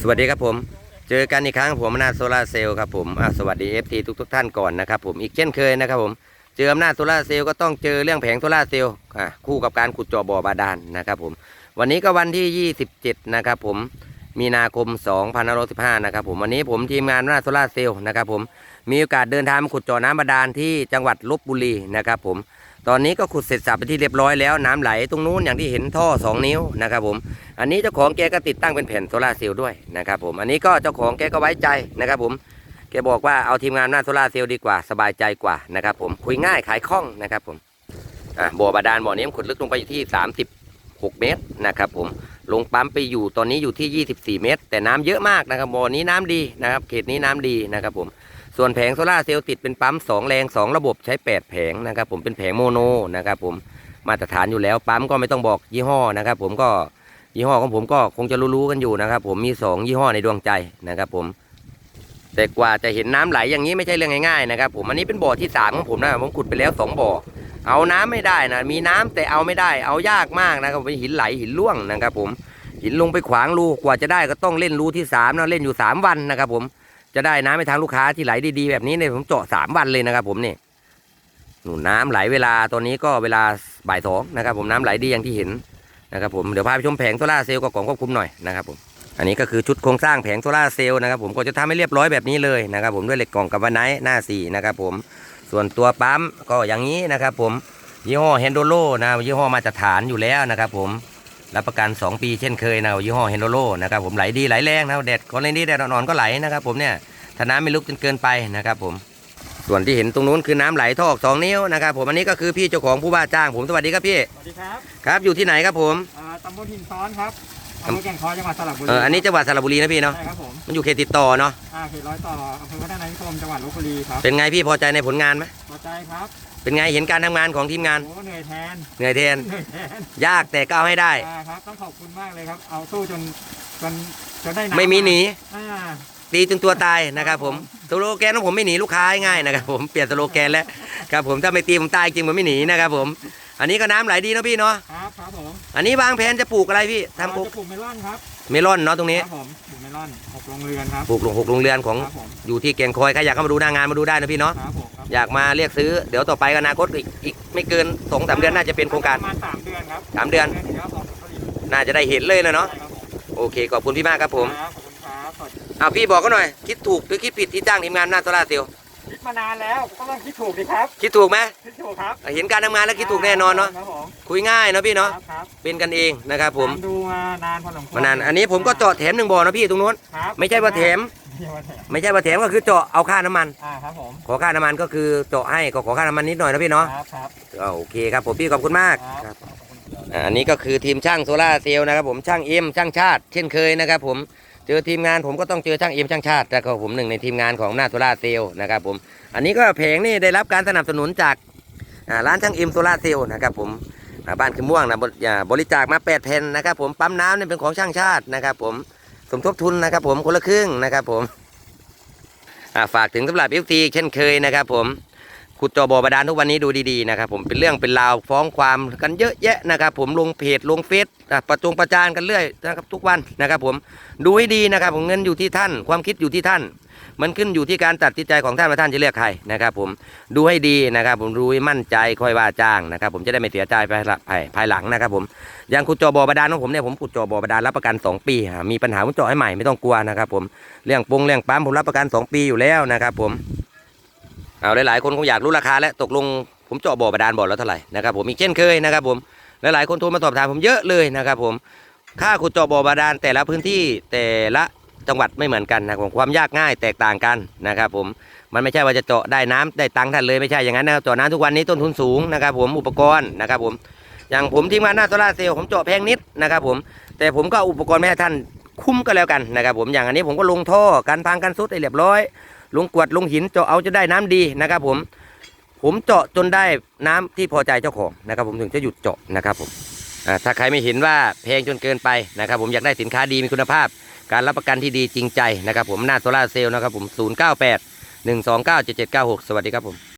สวัสดีครับผม เจอกันอีกครั้งผมอำนาจโซลาเซลล์ครับผมสวัสดี FT ทุกทุกท่านก่อนนะครับผมอีกเช่นเคยนะครับผม เจออำนาจโซลาเซลล์ก็ต้องเจอเรื่องแผงโซลาเซลล์อะคู่กับการขุดเจาะบ่อบาดาลนะครับผม วันนี้ก็วันที่ 27 นะครับผมมีนาคม2515นะครับผมวันนี้ผมทีมงานอำนาจโซลาเซลล์นะครับผมมีโอกาสเดินทางมาขุดเจาะน้ำบาดาลที่จังหวัดลบบุรีนะครับผม ตอนนี้ก็ขุดเสร็จสับไปที่เรียบร้อยแล้วน้ำไหลตรงนู้นอย่างที่เห็นท่อ 2 นิ้วนะครับผม อันนี้เจ้าของแกก็ติดตั้งเป็นแผ่นโซลาเซลล์ด้วยนะครับผม อันนี้ก็เจ้าของแกก็ไว้ใจนะครับผม แกบอกว่าเอาทีมงานหน้าโซลาเซลล์ดีกว่าสบายใจกว่านะครับผม คุยง่ายขายคล่องนะครับผม อะบ่อบาดาลบ่อนี้ขุดลึกลงไปอยู่ที่ 36 เมตรนะครับผม ลงปั๊มไปอยู่ตอนนี้อยู่ที่ 24 เมตร แต่น้ำเยอะมากนะครับบ่อนี้น้ำดีนะครับ เขตนี้น้ำดีนะครับผม ส่วนแผงโซล่าเซลล์ติดเป็นปั๊ม 2 แรง 2 ระบบใช้ 8 แผงนะครับผมเป็นแผงโมโนนะครับผมมาตรฐานอยู่แล้วปั๊มก็ไม่ต้องบอกยี่ห้อนะครับผมก็ยี่ห้อของผมก็คงจะรู้ๆกันอยู่นะครับผมมีสองยี่ห้อในดวงใจนะครับผมแต่กว่าจะเห็นน้ำไหลอย่างนี้ไม่ใช่เรื่องง่ายๆนะครับผมอันนี้เป็นบ่อที่สามของผมนะผมขุดไปแล้วสองบ่อ เอาน้ำไม่ได้นะมีน้ำแต่เอาไม่ได้ เอายากมากนะครับเป็นหินไหลหินร่วงนะครับผมหินลงไปขวางรูกว่าจะได้ก็ต้องเล่นรูที่สามนะเล่นอยู่สามวันนะครับผม จะได้น้ำไปทางลูกค้าที่ไหลดีๆแบบนี้เนี่ยผมเจาะสามวันเลยนะครับ ผมนี่หนูน้ำไหลเวลาตอนนี้ก็เวลาบ่ายสองนะครับผมน้ำไหลดีอย่างที่เห็นนะครับผมเดี๋ยวพาไปชมแผงโซล่าเซลล์กับกล่องควบคุมหน่อยนะครับผมอันนี้ก็คือชุดโครงสร้างแผงโซล่าเซลล์นะครับผมก็จะทำให้เรียบร้อยแบบนี้เลยนะครับผมด้วยเหล็กกล่องกับวานไนหน้าสี่นะครับผมส่วนตัวปั๊มก็อย่างนี้นะครับผมยี่ห้อเฮนโดโลนะยี่ห้อมาตรฐานอยู่แล้วนะครับผม รับประกัน 2 ปีเช่นเคยนะยี่ห้อเฮนโดโลนะครับผมไหลดีไหลแรงนะแดดคนเล่นนี่แดดนอนๆก็ไหลนะครับผมเนี่ยถ้าน้ำไม่ลุกจนเกินไปนะครับผมส่วนที่เห็นตรงนู้นคือน้ำไหลท่อออกสองนิ้วนะครับผมอันนี้ก็คือพี่เจ้าของผู้ว่าจ้างผมสวัสดีครับพี่สวัสดีครับครับอยู่ที่ไหนครับผมอ่าตำบลหินซ้อนครับอำเภอแก่งคอยจังหวัดสระบุรีเอออันนี้จังหวัดสระบุรีนะพี่เนาะใช่ครับผมมันอยู่เขตติดต่อเนาะอ่าเขตร้อยต่ออำเภอพัฒนานิคมจังหวัดลบบุรีครับเป็นไงพี่พอใจในผลงานไหมพอใจครับ เป็นไงเห็นการทำงานของทีมงาน โอ้เหนื่อยแทนเหนื่อยแทน เหนื่อยแทนยากแต่ก็เอาให้ได้ อ่าครับต้องขอบคุณมากเลยครับ เอาสู้จนจนจนได้น้ำไม่มีหนีอ่าตีจนตัวตายนะครับผมสโลแกนของผมไม่หนีลูกค้าง่ายๆนะครับผมเปลี่ยนสโลแกนแล้วครับผมถ้าไม่ตีผมตายจริงผมไม่หนีนะครับผม อันนี้ก็น้ำไหลดีเนาะพี่เนาะครับครับผมอันนี้วางแผนจะปลูกอะไรพี่ทำเราปลูกจะปลูกเมลอนครับเมลอนเนาะตรงนี้ครับผมปลูกเมลอนหกโรงเรือนครับปลูกลงหกโรงเรือนของ ครับผมอยู่ที่แกงคอยใครอยากเข้ามาดูหน้างานมาดูได้นะพี่เนาะครับผมครับ อยากมาเรียกซื้อเดี๋ยวต่อไปก็อนาคตอีกอีกไม่เกินสองสามเดือนน่าจะเป็นโครงการประมาณสามเดือนครับสามเดือน ถึงจะออกผลผลิตน่าจะได้เห็นเลยนะเนาะใช่ครับผมโอเคขอบคุณพี่มากครับผมครับขอบคุณครับสวัสดีเอาพี่บอกก็หน่อย คิดถูกหรือคิดผิดที่จ้างทีมงานหน้าโซลาร์เซลล์คิดมานานแล้วก็ต้องคิดถูกดีครับคิดถูกไหมคิดถูกครับเห็นการทำงานแล้วคิดถูกแน่นอนเนาะครับผมคุยง่ายเนาะพี่เนาะครับครับเป็นกันเองนะครับผมตาดูมานานพอสมควรมานานอันนี้ผมก็เจาะแถมหนึ่งบ่อนะพี่ตรงนู้น ครับไม่ใช่ว่าแถม ไม่ใช่ว่าแถมไม่ใช่ว่าแถมก็คือเจาะเอาค่าน้ำมัน อ่าครับผมขอค่าน้ำมันก็คือเจาะให้ก็ขอค่าน้ำมันนิดหน่อยนะพี่เนาะครับครับอ่าโอเคครับผมพี่ขอบคุณมากครับครับอ่าอันนี้ก็คือทีมช่างโซลาร์เซลล์นะครับผมช่างเอ็มช่างชาติ เช่นเคยนะครับผมเจอทีมงานผมก็ต้องเจอช่างเอ็มช่างชาติแล้วก็ผมหนึ่งในทีมงานของหน้าโซลาร์เซลล์นะครับผมอันนี้ก็แผงนี่ได้รับการสนับสนุนจากอ่าร้านช่างเอ็มโซลาร์เซลล์นะครับผมอ่าบ้านคือม่วงนะบริอ่าบริจาคมา8แผ่นนะครับผมปั๊มน้ำนี่เป็นของช่างชาตินะครับผม สมทบทุนนะครับผมคนละครึ่งนะครับผมฝากถึงสำหรับเอฟซีเช่นเคยนะครับผม ขุดเจอบอบาดาลทุกวันนี้ดูดีๆนะครับผมเป็นเรื่องเป็นราวฟ้องความกันเยอะแยะนะครับ ผมลงเพจลงเฟซประจงประจานกันเรื่อยนะครับทุกวันนะครับ ผมดูให้ดีนะครับ ผมเงินอยู่ที่ท่าน ความคิดอยู่ที่ท่าน มันขึ้นอยู่ที่การตัดสินใจของท่านว่าท่านจะเลือกใครนะครับ ผมดูให้ดีนะครับ ผมรู้ให้มั่นใจค่อยว่าจ้างนะครับ ผมจะได้ไม่เสียใจภายหลังภายหลังนะครับ ผมอย่างขุดเจอบอบาดาลของผมเนี่ยผมขุดเจอบอบาดาลรับประกัน 2 ปี มีปัญหาผมเจาะให้ใหม่ไม่ต้องกลัวนะครับ ผมเรื่องปงเรื่องปั๊มผมรับประกัน 2 ปีอยู่แล้วนะครับ ผม เอาหลายๆคนคงอยากรู้ราคาและตกลงผมเจาะบ่อบาดาลบ่อแล้วเท่าไหร่นะครับผมอีกเช่นเคยนะครับผมหลายๆคนโทรมาสอบถามผมเยอะเลยนะครับผมค่าขุดเจาะบ่อบาดาลแต่ละพื้นที่แต่ละจังหวัดไม่เหมือนกันนะครับผมความยากง่ายแตกต่างกันนะครับผมมันไม่ใช่ว่าจะเจาะได้น้ำได้ตังค์ท่านเลยไม่ใช่อย่างนั้นนะครับเจาะน้ำทุกวันนี้ต้นทุนสูงนะครับผมอุปกรณ์นะครับผมอย่างผมทีมงานหน้าโซลาเซลล์ผมเจาะแพงนิดนะครับผมแต่ผมก็อุปกรณ์มาให้ท่านคุ้มก็แล้วกันนะครับผมอย่างอันนี้ผมก็ลงท่อกันพังกันซุดให้เรียบร้อย ลงกวดลงหินเจาะเอาจะได้น้ำดีนะครับผม ผมเจาะจนได้น้ำที่พอใจเจ้าของนะครับผมถึงจะหยุดเจาะนะครับผมถ้าใครไม่เห็นว่าแพงจนเกินไปนะครับผมอยากได้สินค้าดีมีคุณภาพ การรับประกันที่ดีจริงใจนะครับผมหน้าโซลาเซลล์นะครับผม 098 129 7796 สวัสดีครับผม